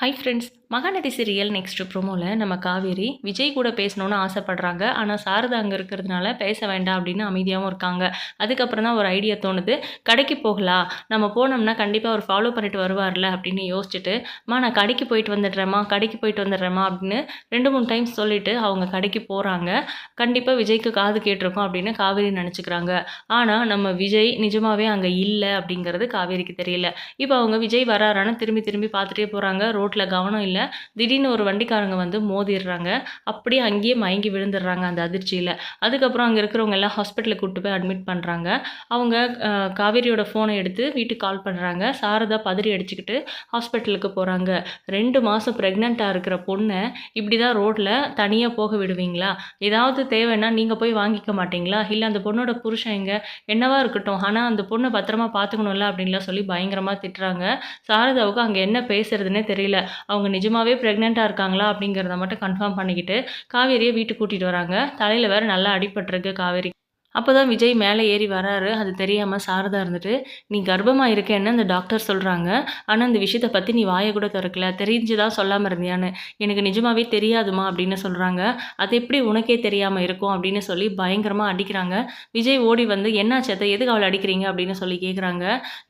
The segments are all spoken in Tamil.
Hi friends Mahanadi serial next ப்ரோமோவில் நம்ம காவேரி விஜய் கூட பேசணும்னு ஆசைப்படுறாங்க. ஆனால் சாரதா அங்கே இருக்கிறதுனால பேச வேண்டாம் அப்படின்னு அமைதியாகவும் இருக்காங்க. அதுக்கப்புறம் தான் ஒரு ஐடியா தோணுது. கடைக்கு போகலாம் நம்ம போனோம்னா கண்டிப்பாக அவர் ஃபாலோ பண்ணிட்டு வருவார்ல அப்படின்னு யோசிச்சுட்டு மா நான் கடைக்கு போயிட்டு வந்துடுறேம்மா கடைக்கு போயிட்டு வந்துடுறேம்மா அப்படின்னு ரெண்டு மூணு டைம்ஸ் சொல்லிட்டு அவங்க கடைக்கு போகிறாங்க கண்டிப்பாக விஜய்க்கு காது கேட்டிருக்கோம் அப்படின்னு காவேரி நினச்சிக்கிறாங்க. ஆனால் நம்ம விஜய் நிஜமாகவே அங்கே இல்லை அப்படிங்கிறது காவேரிக்கு தெரியல. இப்போ அவங்க விஜய் வராரான்னு திரும்பி திரும்பி பார்த்துட்டே போகிறாங்க ரோட்டில் கவனம் இல்லை. திடீர்னு ஒரு வண்டிக்காரங்க வந்து மோதிடுறாங்க அப்படியே அங்கேயே மயங்கி விழுந்துடுறாங்க அந்த அதிர்ச்சியில். அதுக்கப்புறம் அங்கே இருக்கிறவங்க எல்லாம் ஹாஸ்பிட்டலுக்கு கூப்பிட்டு போய் அட்மிட் பண்ணுறாங்க அவங்க காவேரியோட ஃபோனை எடுத்து வீட்டுக்கு கால் பண்ணுறாங்க சாரதா பதறி அடிச்சுக்கிட்டு ஹாஸ்பிட்டலுக்கு போகிறாங்க ரெண்டு மாதம் ப்ரெக்னெண்ட்டாக இருக்கிற பொண்ணை இப்படி தான் ரோட்டில் தனியாக போக விடுவீங்களா? ஏதாவது தேவைன்னா நீங்கள் போய் வாங்கிக்க மாட்டீங்களா? இல்லை அந்த பொண்ணோட புருஷன் எங்கே? என்னவா இருக்கட்டும். ஆனால் அந்த பொண்ணை பத்திரமா பார்த்துக்கணும்ல அப்படின்லாம் சொல்லி பயங்கரமாக திட்டுறாங்க. சாரதாவுக்கு அங்கே என்ன பேசுறதுன்னே தெரியல. அவங்க நிஜமாவே ப்ரெக்னெண்ட்டாக இருக்காங்களா அப்படிங்கிறத மட்டும் கன்ஃபார்ம் பண்ணிக்கிட்டு காவேரியை வீட்டுக்கு கூட்டிகிட்டு வராங்க. தலையில் வேற நல்லா அடிபட்டிருக்கு காவேரி. அப்போ தான் விஜய் மேலே ஏறி வராரு. அது தெரியாமல் சாரதா இருந்துட்டு நீ கர்ப்பமாக இருக்கேன்னு அந்த டாக்டர் சொல்கிறாங்க ஆனால் அந்த விஷயத்தை பற்றி நீ வாயை கூட திறக்கல. தெரிஞ்சுதான் சொல்லாமல் இருந்தியான்னு. எனக்கு நிஜமாவே தெரியாதுமா அப்படின்னு சொல்கிறாங்க அது எப்படி உனக்கே தெரியாமல் இருக்கும்? அப்படின்னு சொல்லி பயங்கரமாக அடிக்கிறாங்க. விஜய் ஓடி வந்து என்ன சேத்தை எதுக்கு அவளை அடிக்கிறீங்க? அப்படின்னு சொல்லி கேட்குறாங்க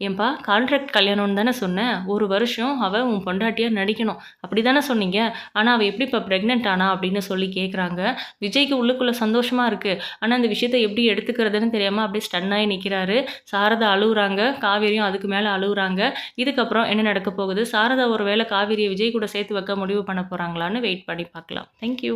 ஏன்பா கான்ட்ராக்ட் கல்யாணம்னு தானே சொன்னேன் ஒரு வருஷம் அவள் உன் பொண்டாட்டியாக நடிக்கணும். அப்படி தானே சொன்னீங்க? ஆனால் அவள் எப்படி இப்போ ப்ரெக்னென்ட் ஆனா? அப்படின்னு சொல்லி கேட்குறாங்க விஜய்க்கு உள்ளுக்குள்ளே சந்தோஷமாக இருக்குது ஆனால் அந்த விஷயத்தை எப்படி எடுத்துக்கிறதுன்னு தெரியாமல் அப்படியே ஸ்டன்னாகி நிற்கிறாரு சாரதா அழுகுறாங்க காவேரியும் அதுக்கு மேலே அழுகுறாங்க இதுக்கப்புறம் என்ன நடக்க போகுது? சாரதா ஒரு வேளை காவேரியை விஜய் கூட சேர்த்து வைக்க முடிவு பண்ண போகிறாங்களான்னு வெயிட் பண்ணி பார்க்கலாம். தேங்க்யூ